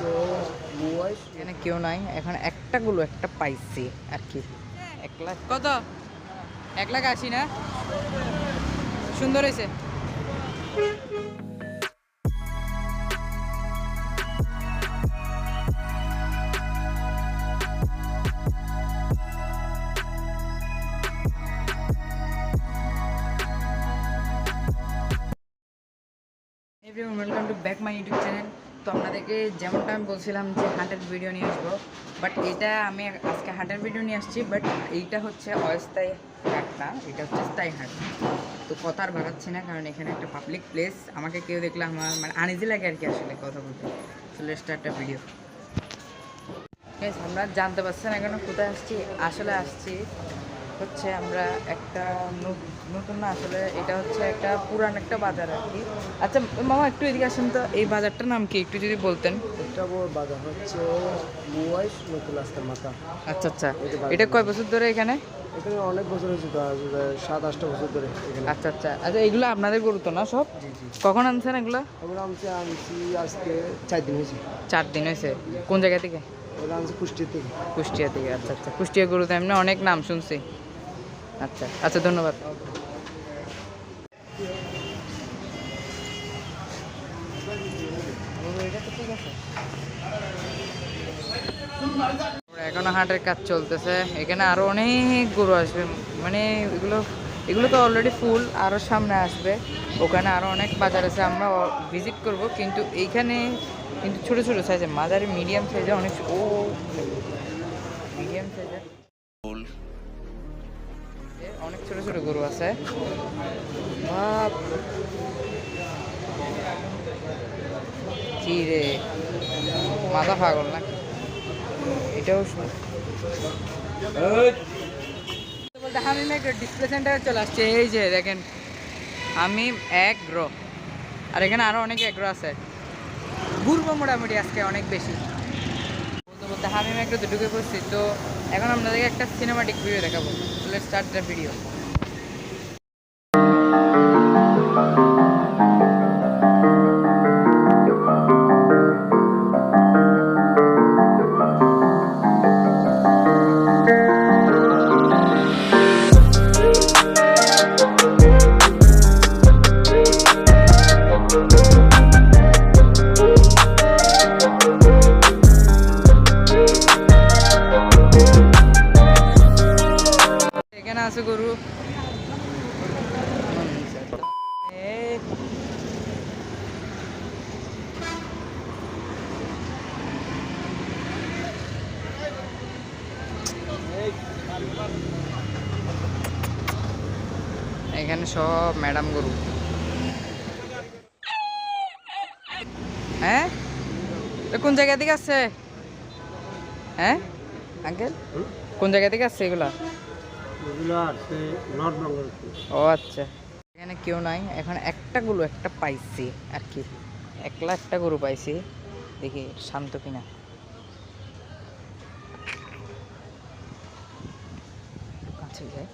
এখানে কেউ নাই। এখন একটা গুলো একটা পাইছি আর কি। এক লাখ। কত? এক লাখ আশি না? সুন্দর হয়েছে। ব্যাক মাই ইউটিউব তো আপনাদেরকে যেমনটা আমি বলছিলাম যে হান্টের ভিডিও নিয়ে আসব বাট এটা আমি আজকে হান্টের ভিডিও নিয়ে আসছি বাট এইটা হচ্ছে অস্থায়ী হাট না এটা হচ্ছে স্থায়ী হাট। তো কথা আর ভাগাচ্ছি না, কারণ এখানে একটা পাবলিক প্লেস আমাকে কেউ দেখলে আমার মানে আনিজি লাগে আর কি আসলে কথা বলতে। চলে স্টার্টটা ভিডিও আমরা জানতে পারছেন এখন কোথায় আসছি, আসলে আসছি হচ্ছে আমরা একটা নতুন না আসলে এটা হচ্ছে একটা পুরান একটা বাজার আর কি। আচ্ছা মামা একটু এদিকে আসেন তো এই বাজারটার নাম কি একটু যদি বলতেন? এটা বড় বাজার হচ্ছে মাথা। আচ্ছা আচ্ছা। এটা কয় বছর ধরে এখানে? এখানে অনেক বছর হয়েছে সাত আটটা বছর ধরে আচ্ছা আচ্ছা। আচ্ছা এগুলো আপনাদের গরু তো না সব? কখন আনছেন এগুলো? আনছি আনছি আজকে চার দিন হয়েছে। চার দিন হয়েছে। কোন জায়গা থেকে? কুষ্টির থেকে। কুষ্টিয়া থেকে আচ্ছা আচ্ছা। কুষ্টিয়া গরু তো এমনি অনেক নাম শুনছি। আচ্ছা আচ্ছা ধন্যবাদ। এখনও হাটের কাজ চলতেছে। এখানে আরও অনেক গরু আসবে। মানে এগুলো এগুলো তো অলরেডি ফুল আরও সামনে আসবে। ওখানে আরও অনেক বাজার আছে, আমরা ভিজিট করব। কিন্তু এইখানে কিন্তু ছোট ছোট সাইজের মাঝারি মিডিয়াম সাইজের অনেক ও মিডিয়াম সাইজের ছোট ছোট গরু আছে। কি রে মাথা পাগল নাকি? এটাও বলতে হামিম এক ডিসপ্লে সেন্টারে চলে আসছে। এই যে দেখেন হামিম এক গ্রো আর এখানে আরও অনেক এগ্রো আছে। ঘুরবো মোটামুটি আজকে অনেক বেশি। বলতে বলতে হামিম একটু ঢুকে পড়ছি তো এখন আপনাদেরকে একটা সিনেমাটিক ভিডিও দেখাবো। স্টার্ট দ্য ভিডিও আছে গরু। এখানে সব ম্যাডাম গরু। হ্যাঁ? কোন জায়গা থেকে আসছে? হ্যাঁ? আঙ্কেল? কোন জায়গা থেকে আসছে এগুলা? ও আচ্ছা। এখানে কেউ নাই, এখন একটা গরু একটা পাইছি আর কি। একলা একটা গরু পাইছি, দেখি শান্ত কিনা। কাছে যাই।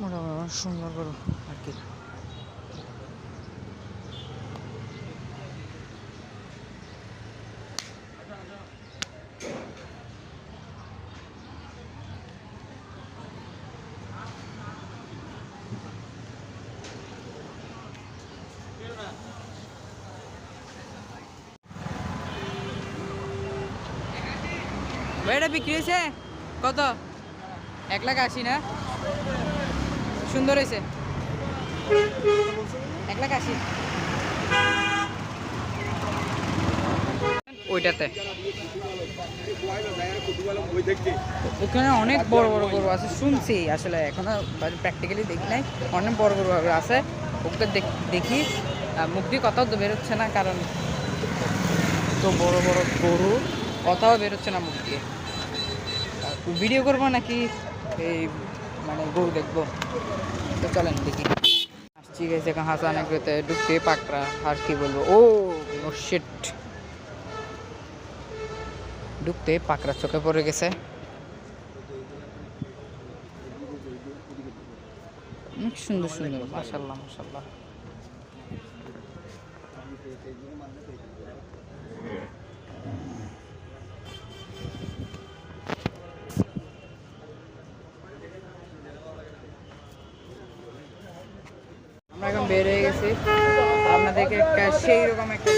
মোটামুটি সুন্দর গরু আর কি। এটা বিক্রি হয়েছে? কত? এক লাখ আশি, না? সুন্দর হয়েছে। এক লাখ আশি। ওইটাতে। ওখানে অনেক বড় বড় গরু আছে, শুনছি। আসলে এখনও প্র্যাকটিক্যালি দেখি নাই। অনেক বড় বড় গরু আছে। ওকে দেখ- মুখ দিয়ে কথাও তো বেরোচ্ছে না, কারণ তো বড় বড় গরু, কথাও বেরোচ্ছে না মুখ দিয়ে। ভিডিও করব নাকি এই মানে গরু দেখব? তো চলেন দেখি। আসছি গেছে হাসান এগুলোতে ঢুকতে পাকড়া, আর কি বলব? ও শিট ঢুকতে পাকড়া চোখে পড়ে গেছে। অনেক সুন্দর সুন্দর মাশাল্লাহ আমরা এখন বের হয়ে গেছি। আপনাদেরকে একটা সেই রকম একটা